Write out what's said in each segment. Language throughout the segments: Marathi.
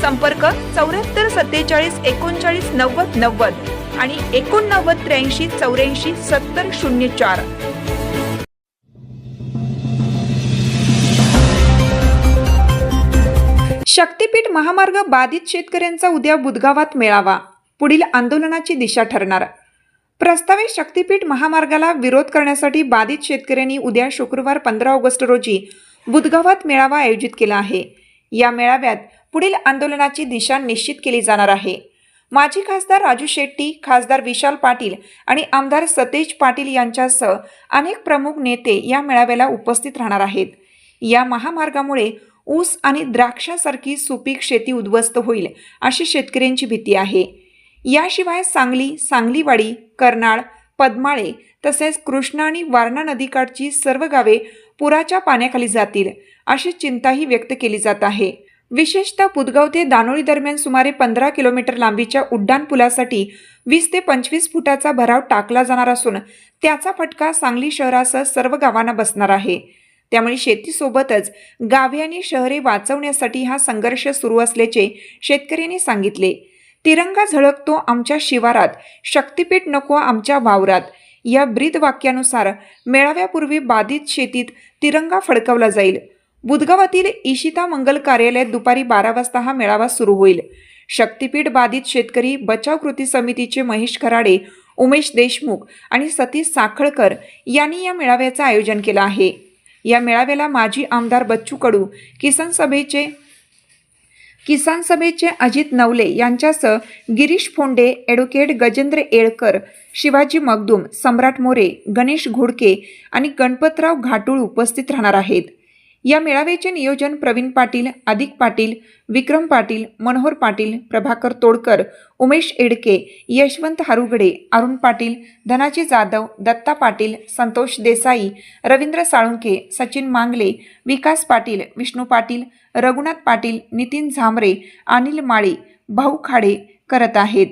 संपर्क चौऱ्याहत्तर सत्तेचाळीस एकोणचाळीस नव्वद नव्वद आणि एकोणनव्वद त्र्याऐंशी चौऱ्याऐंशी सत्तर शून्य चार. शक्तीपीठ महामार्ग बाधित शेतकऱ्यांचा उद्या बुधगावात मेळावा. पुढील आंदोलनाची दिशा ठरणार. प्रस्तावित शक्तीपीठ महामार्गाला विरोध करण्यासाठी बाधित शेतकऱ्यांनी उद्या शुक्रवार पंधरा ऑगस्ट रोजी बुधगावात मेळावा आयोजित केला आहे. या मेळाव्यात पुढील आंदोलनाची दिशा निश्चित केली जाणार आहे. माजी खासदार राजू शेट्टी खासदार विशाल पाटील आणि आमदार सतेज पाटील यांच्यासह अनेक प्रमुख नेते या मेळाव्याला उपस्थित राहणार आहेत. या महामार्गामुळे ऊस आणि द्राक्षासारखी सुपीक शेती उद्ध्वस्त होईल अशी शेतकऱ्यांची भीती आहे. याशिवाय सांगली सांगलीवाडी कर्नाळ पद्माळे तसेच कृष्णा आणि वारणा नदीकाठची सर्व गावे पुराच्या पाण्याखाली जातील अशी चिंताही व्यक्त केली जात आहे. विशेषतः पुदगाव ते दानोळी दरम्यान सुमारे पंधरा किलोमीटर लांबीच्या उड्डाण पुलासाठी वीस ते पंचवीस फुटाचा भराव टाकला जाणार असून त्याचा फटका सांगली शहरासह सर्व गावांना बसणार आहे. त्यामुळे शेतीसोबतच गावे आणि शहरे वाचवण्यासाठी हा संघर्ष सुरू असल्याचे शेतकऱ्यांनी सांगितले. तिरंगा झळकतो आमच्या शिवारात शक्तीपीठ नको आमच्या वावरात. या ब्रीद वाक्यानुसार मेळाव्यापूर्वी बाधित शेतीत तिरंगा फडकवला जाईल. बुधगावातील इशिता मंगल कार्यालयात दुपारी बारा वाजता हा मेळावा सुरू होईल. शक्तीपीठ बाधित शेतकरी बचाव कृती समितीचे महेश खराडे उमेश देशमुख आणि सतीश साखळकर यांनी या मेळाव्याचं आयोजन केलं आहे. या मेळाव्याला माजी आमदार बच्चू कडू किसान सभेचे किसान सभेचे अजित नवले यांच्यासह गिरीश फोंडे ॲडव्होकेट गजेंद्र येळकर शिवाजी मगदूम सम्राट मोरे गणेश घोडके आणि गणपतराव घाटूळ उपस्थित राहणार आहेत. या मेळाव्याचे नियोजन प्रवीण पाटील अधिक पाटील विक्रम पाटील मनोहर पाटील प्रभाकर तोडकर उमेश एडके यशवंत हारुगडे अरुण पाटील धनाजी जाधव दत्ता पाटील संतोष देसाई रवींद्र साळुंके सचिन मांगले विकास पाटील विष्णू पाटील रघुनाथ पाटील नितीन झांबरे अनिल माळी भाऊ खाडे करत आहेत.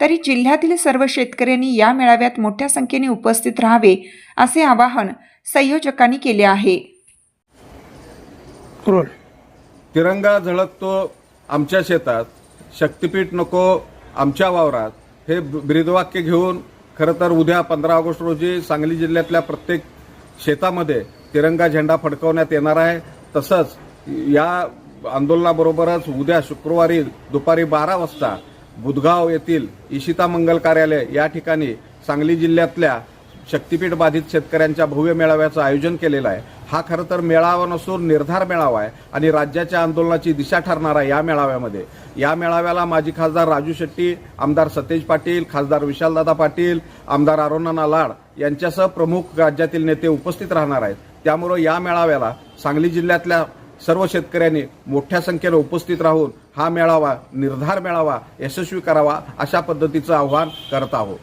तरी जिल्ह्यातील सर्व शेतकऱ्यांनी या मेळाव्यात मोठ्या संख्येने उपस्थित राहावे असे आवाहन संयोजकांनी केले आहे. रोल तिरंगा झळकतो आमच्या शेतात. शक्तीपीठ नको आमच्या वावरात. हे ब्रीदवाक्य घेऊन खरं तर उद्या पंधरा ऑगस्ट रोजी सांगली जिल्ह्यातल्या प्रत्येक शेतामध्ये तिरंगा झेंडा फडकवण्यात येणार आहे. तसंच या आंदोलनाबरोबरच उद्या शुक्रवारी दुपारी बारा वाजता बुधगाव येथील इशिता मंगल कार्यालय या ठिकाणी सांगली जिल्ह्यातल्या शक्तीपीठ बाधित शेतकऱ्यांच्या भव्य मेळाव्याचं आयोजन केलेलं आहे. हा खरं तर मेळावा नसून निर्धार मेळावा आहे आणि राज्याच्या आंदोलनाची दिशा ठरणार आहे या मेळाव्यामध्ये. या मेळाव्याला माजी खासदार राजू शेट्टी आमदार सतेज पाटील खासदार विशालदादा पाटील आमदार अरुणाना लाड यांच्यासह प्रमुख राज्यातील नेते उपस्थित राहणार आहेत. त्यामुळं या मेळाव्याला सांगली जिल्ह्यातल्या सर्व शेतकऱ्यांनी मोठ्या संख्येनं उपस्थित राहून हा मेळावा निर्धार मेळावा यशस्वी करावा अशा पद्धतीचं आव्हान करत आहोत.